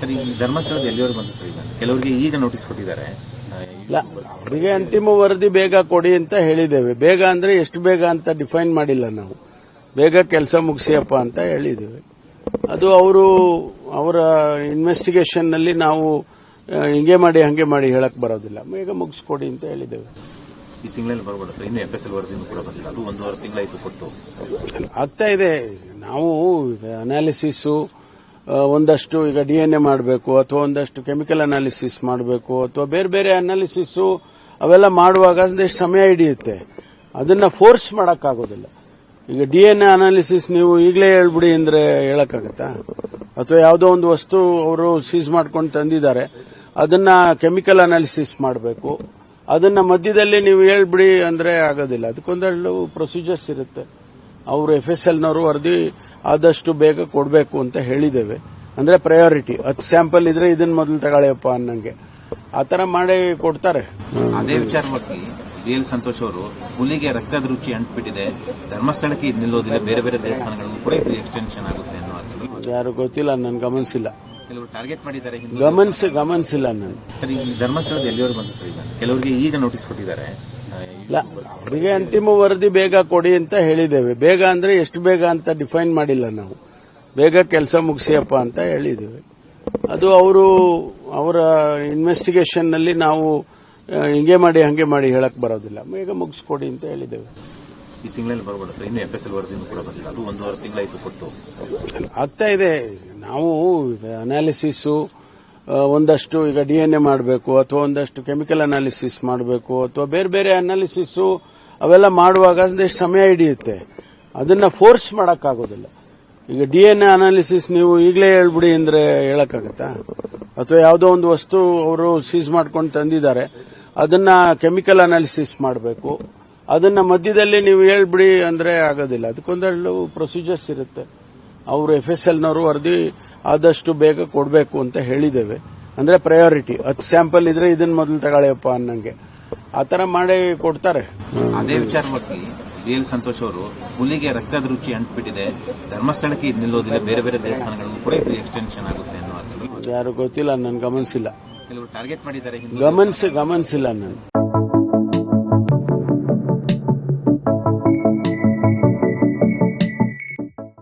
Sir ಈ ಧರ್ಮಸ್ಥಳದ ಎಲ್ಲಿವರೆಗೂ ಬಂತು ಸರ್ ಈಗ? ಕೆಲವರಿಗೆ ಈಗ ನೋಟಿಸ್ ಕೊಟ್ಟಿದ್ದಾರೆ. ಇಲ್ಲ ಅವರಿಗೆ ಅಂತಿಮ ವರದಿ ಬೇಗ ಕೊಡಿ ಅಂತ ಹೇಳಿದ್ದೇವೆ. ಬೇಗ ಅಂದ್ರೆ ಎಷ್ಟು ಬೇಗ ಅಂತ ಡಿಫೈನ್ ಮಾಡಿಲ್ಲ ನಾವು. ಬೇಗ ಕೆಲಸ ಮುಗಿಸಿಯಪ್ಪ ಅಂತ ಹೇಳಿದ್ದೇವೆ. ಅದು ಅವರು ಅವರ ಇನ್ವೆಸ್ಟಿಗೇಷನ್ನಲ್ಲಿ ನಾವು ಹಿಂಗೆ ಮಾಡಿ ಹಂಗೆ ಮಾಡಿ ಹೇಳಕ್ ಬರೋದಿಲ್ಲ. ಬೇಗ ಮುಗಿಸ್ಕೊಡಿ ಅಂತ ಹೇಳಿದ್ದೇವೆ. ಈ ತಿಂಗಳಲ್ಲಿ ಬರ್ಬೋದು ಸರ್? ಇನ್ನು ಎಫ್ ಎಸ್ ಎಲ್ ವರದಿನೂ ಕೂಡ ಬಂದಿಲ್ಲ. ಅದು ಒಂದೂವರೆ ತಿಂಗಳಾಯ್ತು ಕೊಟ್ಟು. ಆಗ್ತಾ ಇದೆ. ನಾವು ಅನಾಲಿಸಿಸ್ ಒಂದಷ್ಟು ಈಗ ಡಿ ಎನ್ ಎ ಮಾಡಬೇಕು, ಅಥವಾ ಒಂದಷ್ಟು ಕೆಮಿಕಲ್ ಅನಾಲಿಸಿಸ್ ಮಾಡಬೇಕು, ಅಥವಾ ಬೇರೆ ಬೇರೆ ಅನಾಲಿಸಿಸ್ ಅವೆಲ್ಲ ಮಾಡುವಾಗ ಒಂದಷ್ಟು ಸಮಯ ಹಿಡಿಯುತ್ತೆ. ಅದನ್ನ ಫೋರ್ಸ್ ಮಾಡೋಕ್ಕಾಗೋದಿಲ್ಲ. ಈಗ ಡಿ ಎನ್ ಎ ಅನಾಲಿಸಿಸ್ ನೀವು ಈಗಲೇ ಹೇಳ್ಬಿಡಿ ಅಂದ್ರೆ ಹೇಳಕ್ಕಾಗತ್ತಾ? ಅಥವಾ ಯಾವುದೋ ಒಂದು ವಸ್ತು ಅವರು ಸೀಸ್ ಮಾಡ್ಕೊಂಡು ತಂದಿದ್ದಾರೆ, ಅದನ್ನ ಕೆಮಿಕಲ್ ಅನಾಲಿಸಿಸ್ ಮಾಡಬೇಕು. ಅದನ್ನ ಮಧ್ಯದಲ್ಲಿ ನೀವು ಹೇಳ್ಬಿಡಿ ಅಂದ್ರೆ ಆಗೋದಿಲ್ಲ. ಅದಕ್ಕೊಂದೆರಡು ಪ್ರೊಸೀಜರ್ಸ್ ಇರುತ್ತೆ. ಅವರು ಎಫ್ ಎಸ್ ಎಲ್ನವರು ವರದಿ ಆದಷ್ಟು ಬೇಗ ಕೊಡಬೇಕು ಅಂತ ಹೇಳಿದ್ದೇವೆ. ಅಂದ್ರೆ ಪ್ರಯಾರಿಟಿ ಹತ್ತು ಸ್ಯಾಂಪಲ್ ಇದ್ರೆ ಇದನ್ನ ಮೊದಲು ತಗೊಳ್ಳಿಯಪ್ಪ ಅನ್ನಂಗೆ. ಆ ತರ ಮಾಡಿ ಕೊಡ್ತಾರೆ. ಅದೇ ವಿಚಾರವಾಗಿ ಡಿಎಲ್ ಸಂತೋಷ್ ಅವರು ಹುಲಿಗೆ ರಕ್ತದ ರುಚಿ ಅಂಟ್ಬಿಟ್ಟಿದೆ ಧರ್ಮಸ್ಥಳಕ್ಕೆ ಇದು ನಿಲ್ಲೋದಿಲ್ಲ ಬೇರೆ ಬೇರೆ ದೇವಸ್ಥಾನಗಳಿಗೂ ಕೂಡ ಇದು ಎಕ್ಸ್ಟೆನ್ಷನ್ ಆಗುತ್ತೆ ಅನ್ನೋ ಯಾರು ಗೊತ್ತಿಲ್ಲ ನನ್ ಗಮನಿಸಿಲ್ಲ. ಕೆಲವರು ಟಾರ್ಗೆಟ್ ಮಾಡಿದ್ದಾರೆ ಗಮನಿಸಿ ಗಮನಿಸಿಲ್ಲ ನಾನು. ಸರ್ ಈ ಧರ್ಮಸ್ಥಳದ ಎಲ್ಲಿವರೆಗೂ ಸರ್ ಕೆಲವರಿಗೆ ಈಗ ನೋಟಿಸ್ ಕೊಟ್ಟಿದ್ದಾರೆ. ಇಲ್ಲ ಅವರಿಗೆ ಅಂತಿಮ ವರದಿ ಬೇಗ ಕೊಡಿ ಅಂತ ಹೇಳಿದ್ದೇವೆ. ಬೇಗ ಅಂದ್ರೆ ಎಷ್ಟು ಬೇಗ ಅಂತ ಡಿಫೈನ್ ಮಾಡಿಲ್ಲ ನಾವು. ಬೇಗ ಕೆಲಸ ಮುಗಿಸಿಯಪ್ಪ ಅಂತ ಹೇಳಿದ್ದೇವೆ. ಅದು ಅವರು ಅವರ ಇನ್ವೆಸ್ಟಿಗೇಷನ್ನಲ್ಲಿ ನಾವು ಹಿಂಗೆ ಮಾಡಿ ಹಂಗೆ ಮಾಡಿ ಹೇಳಕ್ ಬರೋದಿಲ್ಲ. ಬೇಗ ಮುಗಿಸ್ಕೊಡಿ ಅಂತ ಹೇಳಿದ್ದೇವೆ. ಈ ತಿಂಗಳಲ್ಲಿ ಬರಬೇಡ ಸರ್. ಇನ್ನು ಎಫ್ ಎಸ್ ಎಲ್ ವರದಿನೂ ಕೂಡ ಬಂದಿಲ್ಲ. ಅದು ಒಂದೂವರೆ ತಿಂಗಳಾಯ್ತು ಕೊಟ್ಟು. ಆಗ್ತಾ ಇದೆ. ನಾವು ಅನಾಲಿಸಿಸ್ ಒಂದಷ್ಟು ಈಗ ಡಿ ಎನ್ ಎ ಮಾಡಬೇಕು, ಅಥವಾ ಒಂದಷ್ಟು ಕೆಮಿಕಲ್ ಅನಾಲಿಸಿಸ್ ಮಾಡಬೇಕು, ಅಥವಾ ಬೇರೆ ಬೇರೆ ಅನಾಲಿಸಿಸ್ ಅವೆಲ್ಲ ಮಾಡುವಾಗ ಒಂದಷ್ಟು ಸಮಯ ಹಿಡಿಯುತ್ತೆ? ಅದನ್ನ ಫೋರ್ಸ್ ಮಾಡೋಕ್ಕಾಗೋದಿಲ್ಲ. ಈಗ ಡಿ ಎನ್ ಎ ಅನಾಲಿಸಿಸ್ ನೀವು ಈಗಲೇ ಹೇಳ್ಬಿಡಿ ಅಂದ್ರೆ ಹೇಳಕ್ಕಾಗತ್ತಾ? ಅಥವಾ ಯಾವುದೋ ಒಂದು ವಸ್ತು ಅವರು ಸೀಸ್ ಮಾಡ್ಕೊಂಡು ತಂದಿದ್ದಾರೆ, ಅದನ್ನ ಕೆಮಿಕಲ್ ಅನಾಲಿಸಿಸ್ ಮಾಡಬೇಕು. ಅದನ್ನ ಮಧ್ಯದಲ್ಲಿ ನೀವು ಹೇಳ್ಬಿಡಿ ಅಂದ್ರೆ ಆಗೋದಿಲ್ಲ. ಅದಕ್ಕೊಂದೆರಡು ಪ್ರೊಸೀಜರ್ಸ್ ಇರುತ್ತೆ. ಅವರು ಎಫ್ ಎಸ್ ಎಲ್ನವರು ವರದಿ ಆದಷ್ಟು ಬೇಗ ಕೊಡಬೇಕು ಅಂತ ಹೇಳಿದ್ದೇವೆ. ಅಂದ್ರೆ ಪ್ರಯಾರಿಟಿ ಹತ್ತು ಸ್ಯಾಂಪಲ್ ಇದ್ರೆ ಇದನ್ನ ಮೊದಲು ತಗೊಳ್ಳಿಯಪ್ಪ ಅನ್ನಂಗೆ. ಆ ತರ ಮಾಡಿ ಕೊಡ್ತಾರೆ. ಅದೇ ವಿಚಾರವಾಗಿ ಡಿಎಲ್ ಸಂತೋಷ್ ಅವರು ಹುಲಿಗೆ ರಕ್ತದ ರುಚಿ ಅಂಟ್ಬಿಟ್ಟಿದೆ. ಧರ್ಮಸ್ಥಳಕ್ಕೆ ಇದು ನಿಲ್ಲೋದಿಲ್ಲ ಬೇರೆ ಬೇರೆ ದೇವಸ್ಥಾನಗಳನ್ನು ಕೂಡ ಇದು ಎಕ್ಸ್ಟೆನ್ಷನ್ ಆಗುತ್ತೆ ಅನ್ನೋ ಅರ್ಥದಲ್ಲಿ ಯಾರು ಗೊತ್ತಿಲ್ಲ ನನ್ ಗಮನಿಸಿಲ್ಲ. ಕೆಲವರು ಟಾರ್ಗೆಟ್ ಮಾಡಿದ್ದಾರೆ ಗಮನಿಸಿ ಗಮನಿಸಿಲ್ಲ ನಾನು.